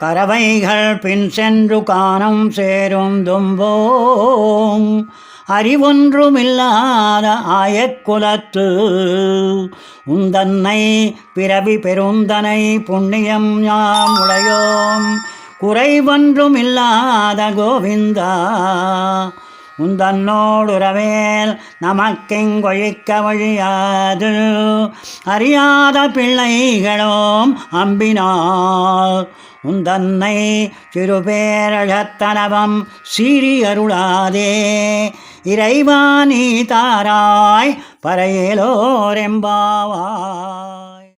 கறவைகள் பின் சென்று காணம் சேரும் தும்போம். அறிவொன்றுமில்லாத ஆயக்குலத்து. உந்தன்னை பிறவி பெருந்தனை புண்ணியம் யாம் உடையோம். குறைவொன்றுமில்லாத கோவிந்தா. உந்தன்னோடுறவேல் நமக்கெங்கொழிக்க வழியாது அறியாத பிள்ளைகளோம் அம்பினாள் உந்தன்னை சிறுபேரழத்தனவம் சீறி அருளாதே இறைவா நீ தாராய் பறையலோரெம்பாவாய்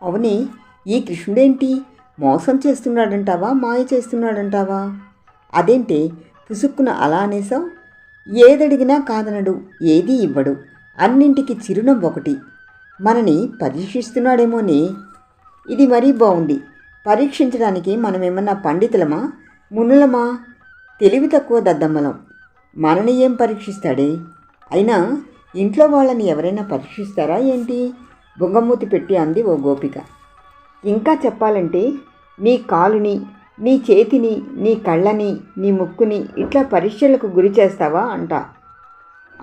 అవుని ఈ కృష్ణుడేంటి మోసం చేస్తున్నాడంటావా మాయ చేస్తున్నాడంటావా అదేంటి పుసుక్కున అలా అనేసావు ఏదడిగినా కాదనడు ఏదీ ఇవ్వడు. అన్నింటికి చిరునవ్వు ఒకటి. మనని పరీక్షిస్తున్నాడేమోనే. ఇది మరీ బాగుంది పరీక్షించడానికి మనం పండితులమా? మునులమా? తెలివి తక్కువ దద్దమ్మలం. మనని ఏం పరీక్షిస్తాడే? అయినా ఇంట్లో వాళ్ళని ఎవరైనా పరీక్షిస్తారా ఏంటి? బొంగమూతి పెట్టి అంది ఓ గోపిక. ఇంకా చెప్పాలంటే నీ కాలుని నీ చేతిని నీ కళ్ళని నీ ముక్కుని ఇట్లా పరీక్షలకు గురి చేస్తావా అంట.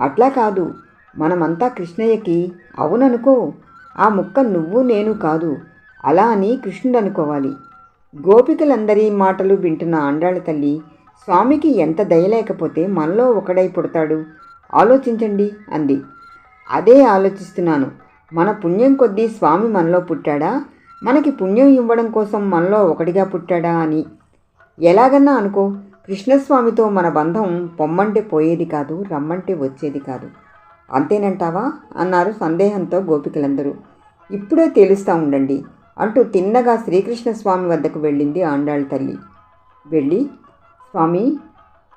అట్లా కాదు. మనమంతా కృష్ణయ్యకి అవుననుకో ఆ ముక్క నువ్వు నేను కాదు. అలా అని కృష్ణుడు అనుకోవాలి గోపికలందరి మాటలు వింటున్న ఆండాళ్ళ తల్లి స్వామికి ఎంత దయలేకపోతే మనలో ఒకడై పుడతాడు? ఆలోచించండి అంది. అదే ఆలోచిస్తున్నాను. మన పుణ్యం కొద్దీ స్వామి మనలో పుట్టాడా? మనకి పుణ్యం ఇవ్వడం కోసం మనలో ఒకటిగా పుట్టాడా అని. ఎలాగన్నా అనుకో కృష్ణస్వామితో మన బంధం పొమ్మంటే పోయేది కాదు రమ్మంటే వచ్చేది కాదు. అంతేనంటావా? అన్నారు సందేహంతో గోపికలందరూ. ఇప్పుడే తేలుస్తూ ఉండండి అంటూ తిన్నగా శ్రీకృష్ణ స్వామి వద్దకు వెళ్ళింది ఆండాళ్ళ తల్లి. వెళ్ళి స్వామి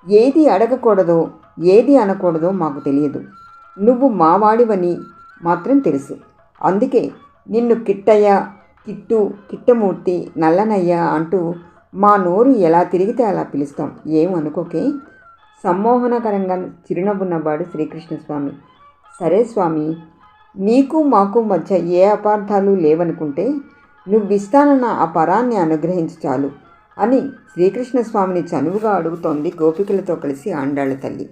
ఏది అడగకూడదో ఏది అనకూడదో మాకు తెలియదు. నువ్వు మావాడివని మాత్రం తెలుసు. అందుకే నిన్ను కిట్టయ్య కిట్టు కిట్టమూర్తి నల్లనయ్య అంటూ మా నోరు ఎలా తిరిగితే అలా పిలుస్తాం. ఏం అనుకోకే? సమ్మోహనకరంగా చిరునవ్వున్నవాడు శ్రీకృష్ణస్వామి. సరే స్వామి నీకు మాకు మధ్య ఏ అపార్థాలు లేవనుకుంటే నువ్విస్తానన్న ఆ పరాన్ని అనుగ్రహించు చాలు అని శ్రీకృష్ణస్వామిని చనువుగా అడుగుతోంది గోపికలతో కలిసి ఆండాళ్ళ తల్లి.